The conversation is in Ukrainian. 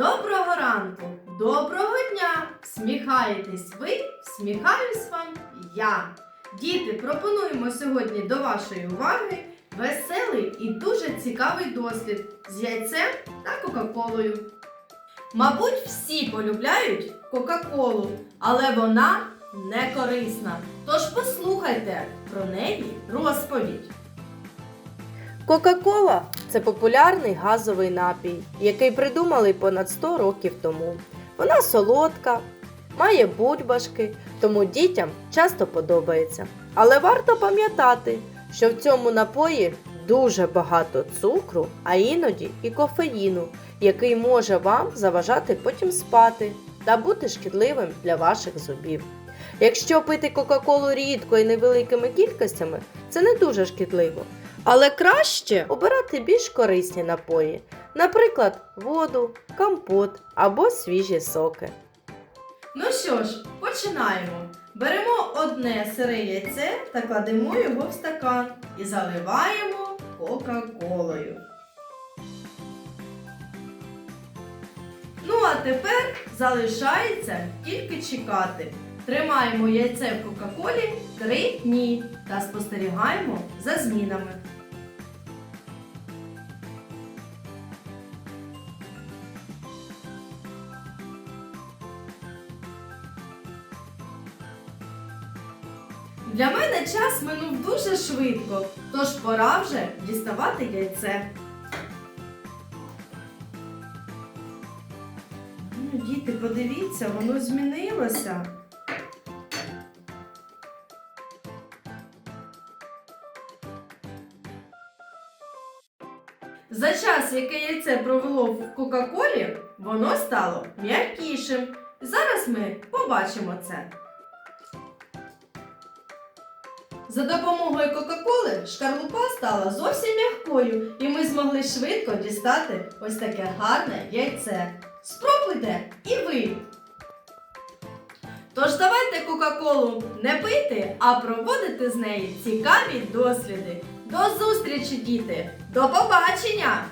Доброго ранку, доброго дня! Сміхаєтесь ви, сміхаюсь вам я. Діти, пропонуємо сьогодні до вашої уваги веселий і дуже цікавий дослід з яйцем та Кока-Колою. Мабуть, всі полюбляють Кока-Колу, але вона не корисна. Тож послухайте про неї розповідь. Кока-кола це популярний газовий напій, який придумали понад 100 років тому. Вона солодка, має бульбашки, тому дітям часто подобається. Але варто пам'ятати, що в цьому напої дуже багато цукру, а іноді і кофеїну, який може вам заважати потім спати та бути шкідливим для ваших зубів. Якщо пити Кока-Колу рідко і невеликими кількостями, це не дуже шкідливо. Але краще обирати більш корисні напої, наприклад, воду, компот або свіжі соки. Ну що ж, починаємо. Беремо одне сире яйце та кладемо його в стакан і заливаємо Кока-Колою. Ну а тепер залишається тільки чекати. Тримаємо яйце в Кока-Колі 3 дні та спостерігаємо за змінами. Для мене час минув дуже швидко, тож пора вже діставати яйце. Ну, діти, подивіться, воно змінилося. За час, який яйце провело в Кока-Колі, воно стало м'якішим. Зараз ми побачимо це. За допомогою Кока-Коли шкарлупа стала зовсім м'якою, і ми змогли швидко дістати ось таке гарне яйце. Спробуйте і ви. Тож давайте Кока-Колу не пити, а проводити з неї цікаві досліди. До зустрічі, діти! До побачення!